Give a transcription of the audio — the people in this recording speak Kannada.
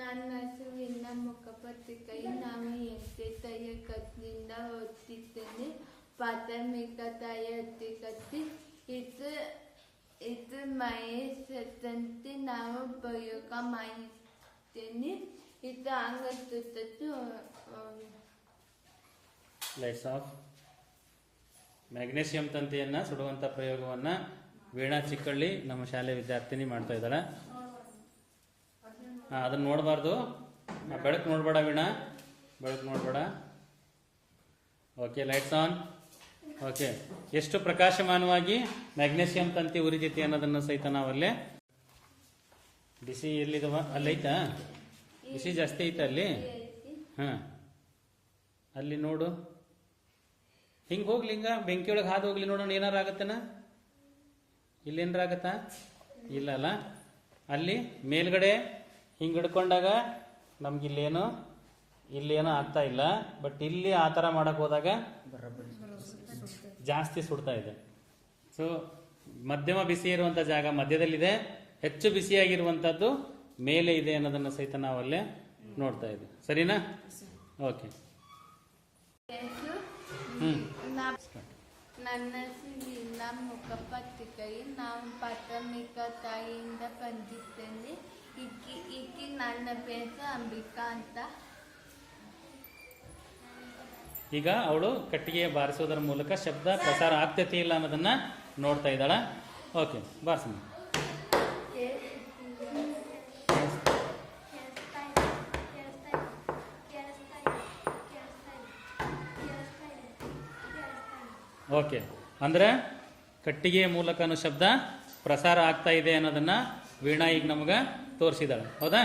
ನನ್ನ ಹಸುವಿನ ಮುಖಪತ್ರಿಕೆಯ ನಾವು ಎಷ್ಟೇ ತಯ್ಯಕತ್ತಿನಿಂದ ಓದ್ತಿದ್ದೇನೆ. ಪ್ರಾಥಮಿಕ ತಯ್ಯತ್ತಿಕತ್ತಿ ಇದು ಇದು ಮಹೇಶಂತೆ ನಾವು ಪ್ರಯೋಗ ಮಾಡಿದ್ದೇನೆ. ಇದು ಅಂಗತ್ತದ್ದು ಲೈಟ್ಸ್ ಆಫ್ ಮ್ಯಾಗ್ನೇಸಿಯಂ ತಂತಿಯನ್ನು ಸುಡುವಂಥ ಪ್ರಯೋಗವನ್ನು ವೀಣಾ ಚಿಕ್ಕಳ್ಳಿ ನಮ್ಮ ಶಾಲೆ ವಿದ್ಯಾರ್ಥಿನಿ ಮಾಡ್ತಾ ಇದ್ದಾಳೆ. ಹಾಂ ಅದನ್ನು ನೋಡಬಾರ್ದು. ಬೆಳಕು ನೋಡಬೇಡ ವೀಣಾ. ಬೆಳಕು ನೋಡಬೇಡ. ಓಕೆ ಲೈಟ್ಸ್ ಆನ್ ಓಕೆ ಎಷ್ಟು ಪ್ರಕಾಶಮಾನವಾಗಿ ಮ್ಯಾಗ್ನೇಸಿಯಂ ತಂತಿ ಉರಿತೈತಿ ಅನ್ನೋದನ್ನು ಸಹಿತ ನಾವಲ್ಲೇ ಬಿಸಿ ಎಲ್ಲಿದವ? ಅಲ್ಲೈತಾ ಬಿಸಿ ಜಾಸ್ತಿ ಐತೆ ಅಲ್ಲಿ? ಹಾಂ. ಅಲ್ಲಿ ನೋಡು. ಹಿಂಗೆ ಹೋಗ್ಲಿ ಹಿಂಗ. ಬೆಂಕಿ ಒಳಗೆ ಹಾದು ಹೋಗ್ಲಿ ನೋಡೋಣ ಏನಾರ ಆಗತ್ತನ? ಇಲ್ಲೇನಾರ ಆಗತ್ತಾ? ಇಲ್ಲ ಅಲ್ಲ? ಅಲ್ಲಿ ಮೇಲ್ಗಡೆ ಹಿಂಗೆ ಹಿಡ್ಕೊಂಡಾಗ ನಮ್ಗಿಲ್ಲೇನು, ಇಲ್ಲೇನು ಆಗ್ತಾ ಇಲ್ಲ. ಬಟ್ ಇಲ್ಲಿ ಆ ಥರ ಮಾಡಕ್ಕೆ ಹೋದಾಗ ಜಾಸ್ತಿ ಸುಡ್ತಾ ಇದೆ. ಸೊ ಮಧ್ಯಮ ಬಿಸಿ ಇರುವಂಥ ಜಾಗ ಮಧ್ಯದಲ್ಲಿದೆ. ಹೆಚ್ಚು ಬಿಸಿಯಾಗಿರುವಂಥದ್ದು ಮೇಲೆ ಇದೆ ಅನ್ನೋದನ್ನು ಸಹಿತ ನಾವಲ್ಲೇ ನೋಡ್ತಾ ಇದ್ದೀವಿ. ಸರಿನಾ? ಓಕೆ ಹೆಸರು ನನ್ನ ಹಸುವಿನ ಮುಖಪತ್ರಿಕೆಯು ನಾವು ಪ್ರಾಥಮಿಕ ತಾಯಿಯಿಂದ ಈಕಿ ಈಗ ಅವಳು ಕಟ್ಟಿಗೆ ಬಾರಿಸೋದರ ಮೂಲಕ ಶಬ್ದ ಪ್ರಸಾರ ಆಗ್ತೈತಿ ಇಲ್ಲ ಅನ್ನೋದನ್ನ ನೋಡ್ತಾ ಇದ್ದಾಳ. ಓಕೆ ಬಾರಿಸಮ್ಮ. ಓಕೆ ಅಂದ್ರೆ ಕಟ್ಟಿಗೆಯ ಮೂಲಕನು ಶಬ್ದ ಪ್ರಸಾರ ಆಗ್ತಾ ಇದೆ ಅನ್ನೋದನ್ನ ವೀಣಾ ಈಗ ನಮಗೆ ತೋರಿಸಿದಾಳೆ ಹೌದಾ?